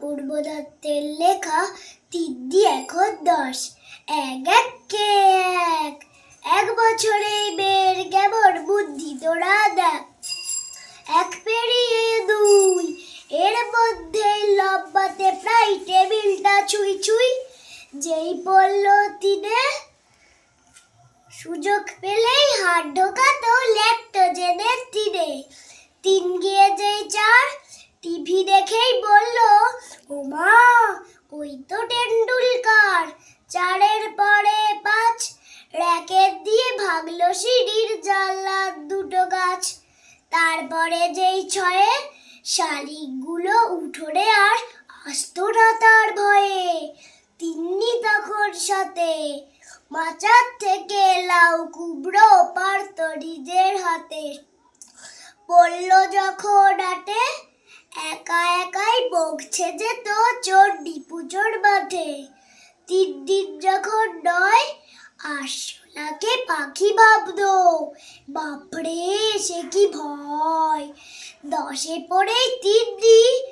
অপূর্ব দত্তের লেখা তিদ্দি এখন দশ। এক এক কে এক। এক বছরে বের কেমন বুদ্ধি তোরা দেখ এক পেরিয়ে দুই। এর মধ্যে লম্বাতে প্রায় টেবিলটা ছুঁই ছুঁই। যেই পড়ল তিনে, সুযোগ পেলেই হাত ঢোকাতো। টিভি দেখেই বলল ওমা ওই তো টেন্ডুলকার। চারের পরে পাঁচ, র্যাকেট দিয়ে ভাগলো সিঁড়ির জানলার দুটো গাছ। তারপরে যেই ছয়ে, শালিকগুলো উঠোরে আর আসতো না তার ভয়ে, তিন্নি তখন সাথে। মাচার থেকে লাউ কুবড়ো পারত নিজের হাতে। পড়ল যখন আটে একাই যে তো চণ্ডী পুজোর মাঠে তিন দিন যখন নয় আশলাকে পাখি ভাবতো বাপরে, সে কি ভয়? দশে পড়ে তিন বলে